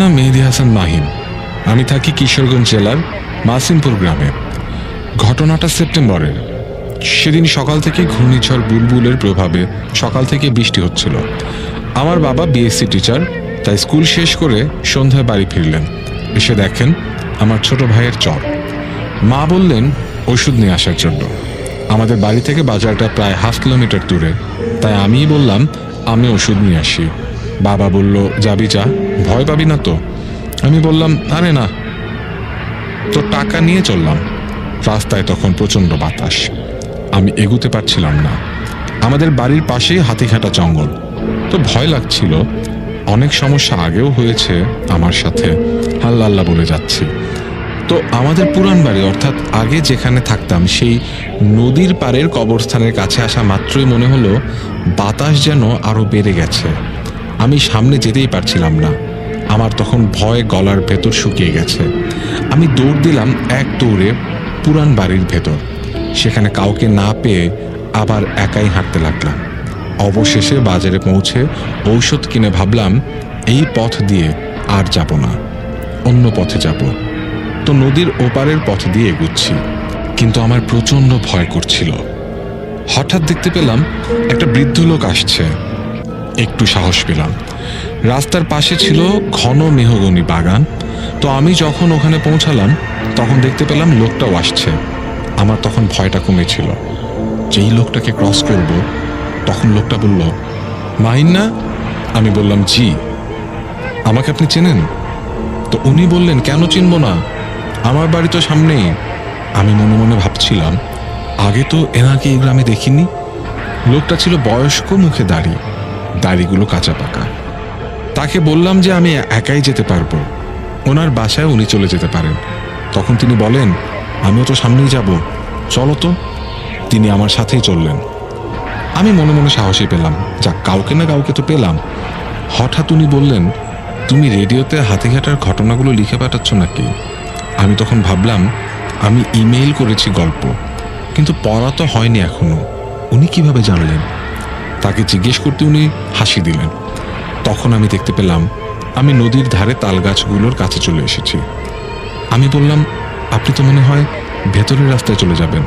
হাসান মাহিম। আমি থাকি কিশোরগঞ্জ জেলার মাসিমপুর গ্রামে। ঘটনাটা সেপ্টেম্বরের। সেদিন সকাল থেকে ঘূর্ণিঝড়, বুলবুলের প্রভাবে সকাল থেকে বৃষ্টি হচ্ছিল। আমার বাবা বিএসসি টিচার তাই স্কুল শেষ করে সন্ধ্যায় বাড়ি ফিরলেন। এসে দেখেন আমার ছোট ভাইয়ের চর মা বললেন, ওষুধ নিয়ে আসার জন্য। আমাদের বাড়ি থেকে বাজারটা প্রায় হাফ কিলোমিটার দূরে। তাই আমিই বললাম, আমি ওষুধ নিয়ে আসি। বাবা বলল, যাবি যা, ভয় পাবি না তো? আমি বললাম, আরে না। তো টাকা নিয়ে চললাম। রাস্তায় তখন প্রচণ্ড বাতাস। আমি এগুতে পারছিলাম না। আমাদের বাড়ির পাশেই হাতিঘাটা জঙ্গল। তো ভয় লাগছিল। অনেক সমস্যা আগেও হয়েছে আমার সাথে। আল্লাহ আল্লাহ বলে যাচ্ছি। তো আমাদের পুরান বাড়ি, অর্থাৎ আগে যেখানে থাকতাম, সেই নদীর পাড়ের কবরস্থানের কাছে আসা মাত্রই মনে হলো বাতাস যেন আরও বেড়ে গেছে। আমি সামনে যেতেই পারছিলাম না। আমার তখন ভয় গলার ভেতর শুকিয়ে গেছে। আমি দৌড় দিলাম এক দৌড়ে পুরান বাড়ির ভেতর। সেখানে কাউকে না পেয়ে আবার একাই হাঁটতে লাগলাম। অবশেষে বাজারে পৌঁছে ঔষধ কিনে ভাবলাম, এই পথ দিয়ে আর যাব না। অন্য পথে যাব। তো নদীর ওপারের পথ দিয়ে এগুচ্ছি। কিন্তু আমার প্রচণ্ড ভয় করছিল। হঠাৎ দেখতে পেলাম একটা বৃদ্ধ লোক আসছে। একটু সাহস পেলাম। রাস্তার পাশে ছিল ঘন মেহগনি বাগান। তো আমি যখন ওখানে পৌঁছালাম, তখন দেখতে পেলাম লোকটাও আসছে। আমার তখন ভয়টা কমেছিল যেই লোকটাকে ক্রস করব। তখন লোকটা বলল মাহিন না আমি বললাম, জি। আমাকে আপনি চেনেন? তো উনি বললেন, কেন চিনব না? আমার বাড়ি তো সামনেই। আমি মনে মনে ভাবছিলাম, আগে তো এনাকে এই গ্রামে দেখিনি? লোকটা ছিল বয়স্ক, মুখে দাড়ি। দাড়িগুলো কাঁচা পাকা। তাকে বললাম যে আমি একাই যেতে পারব। ওনার বাসায় উনি চলে যেতে পারেন। তখন তিনি বলেন, আমিও তো সামনেই যাব। চলো তো। তিনি আমার সাথেই চললেন। আমি মনে মনে সাহসী পেলাম, যা, কাউকে না কাউকে তো পেলাম। হঠাৎ উনি বললেন, তুমি রেডিওতে হাতিঘাটার ঘটনাগুলো লিখে পাঠাচ্ছ নাকি? আমি তখন ভাবলাম, আমি ইমেইল করেছি গল্প, কিন্তু পড়া তো হয়নি এখনও। উনি কীভাবে জানলেন? তাকে জিজ্ঞেস করতে উনি হাসি দিলেন। তখন আমি দেখতে পেলাম, আমি নদীর ধারে তাল গাছগুলোর কাছে চলে এসেছি। আমি বললাম, আপনি তো মনে হয় ভেতরের রাস্তায় চলে যাবেন।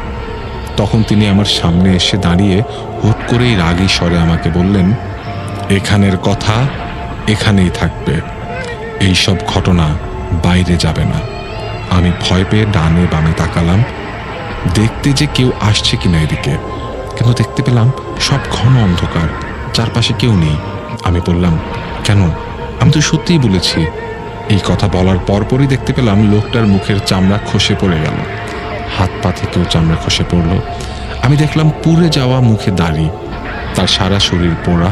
তখন তিনি আমার সামনে এসে দাঁড়িয়ে হুট করেই রাগী স্বরে আমাকে বললেন, এখানের কথা এখানেই থাকবে। এই সব ঘটনা বাইরে যাবে না। আমি ভয় পেয়ে ডানে বামে তাকালাম। দেখতে যে কেউ আসছে কিনা এদিকে। কিন্তু দেখতে পেলাম সব ঘন অন্ধকার, চারপাশে কেউ নেই। আমি বললাম, কেন? আমি তো সত্যিই বলেছি, এই কথা বলার পরপরই দেখতে পেলাম লোকটার মুখের চামড়া খসে পড়ে গেল। হাত পা থেকেও চামড়া খসে পড়ল। আমি দেখলাম পুড়ে যাওয়া মুখে দাড়ি, তার সারা শরীর পোড়া।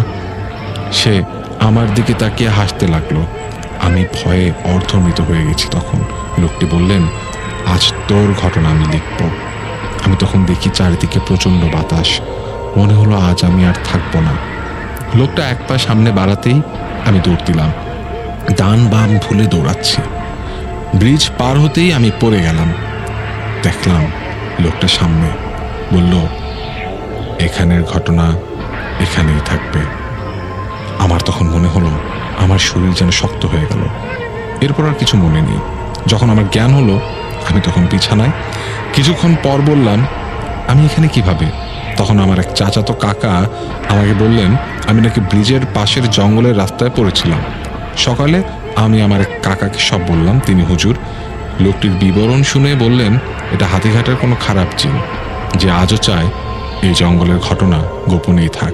সে আমার দিকে তাকিয়ে হাসতে লাগল। আমি ভয়ে অর্ধমৃত হয়ে গেছি তখন। লোকটি বললেন, আজ তোর ঘটনা আমি লিখব। আমি তখন দেখি চারিদিকে প্রচণ্ড বাতাস। মনে হলো আজ আমি আর থাকব না। লোকটা এক পা সামনে বাড়াতেই আমি দৌড় দিলাম। ডান বাম ভুলে দৌড়াচ্ছি। ব্রিজ পার হতেই আমি পড়ে গেলাম। দেখলাম লোকটা সামনে। বলল, এখানের ঘটনা এখানেই থাকবে। আমার তখন মনে হলো, আমার শরীর যেন শক্ত হয়ে গেল। এরপর আর কিছু মনে নেই। যখন আমার জ্ঞান হলো আমি তখন বিছানায়। কিছুক্ষণ পর বললাম, আমি এখানে কীভাবে? তখন আমার এক চাচাতো কাকা আমাকে বললেন, আমি নাকি ব্রিজের পাশের জঙ্গলের রাস্তায় পড়েছিলাম। সকালে আমি আমার এক কাকাকে সব বললাম, তিনি হুজুর। লোকটির বিবরণ শুনে বললেন, এটা হাতিঘাটের কোনো খারাপ চিন যে আজও চায় এই জঙ্গলের ঘটনা গোপনেই থাক।